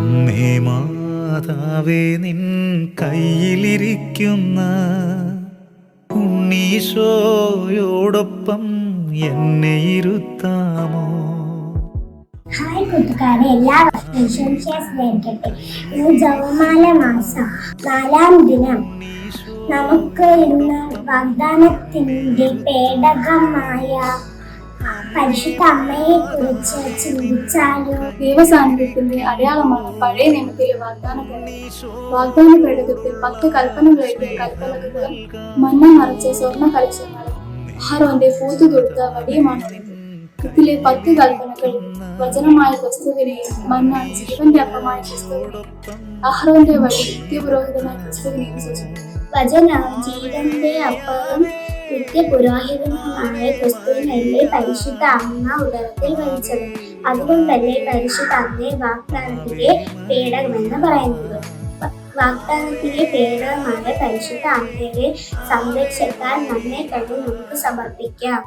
അമ്മേ മാതാവേ നിൻ കയ്യിലിരിക്കുന്ന ഉണ്ണീശോയോടൊപ്പം എന്നെ ഇരുത്താമോ? ഹായ് കൂട്ടുകാരെ എല്ലാവർക്കും സ്നേഹിക്കട്ടെ ഇന്ന് ജവമാല മാസം നാലാം ദിനം. നമുക്ക് ഇന്ന് വാഗ്ദാനത്തിന്റെ പേടകമായ పరిశుద్ధ అమ్మాయి చింతించాలి దేవసాని పెట్టింది అడయాలమ్మ పడే నెమతిలు వాగ్దాన వాగ్దాన పెడుతుంది భక్తి కల్పనలు అయితే కల్పనకు మన్న మరచే స్వర్ణ పరిశ్రమలు ಆಹಾರ ಒಂದೇ ಕೂತು ದುಡ್ದ ಅಡಿಗೆ ಮಾಡ್ಬೇಕು ಇಲ್ಲಿ ಪತ್ತು ಕಲ್ಪನೆಗಳು അപ്പവും നിത്യപുരോഹിതനുമായ ക്രിസ്തുവിനല്ലേ പരിശുദ്ധ അമ്മ ഉദരത്തിൽ വഹിച്ചത്. അതുകൊണ്ടല്ലേ പരിശുദ്ധ അമ്മയെ വാഗ്ദാനത്തിലെ പേടകമെന്ന് പറയുന്നത്? വാഗ്ദാനത്തിലെ പേടകമായ പരിശുദ്ധ അമ്മയെ സംരക്ഷിക്കാൻ നമ്മെ കണ്ട് നമുക്ക് സമർപ്പിക്കാം.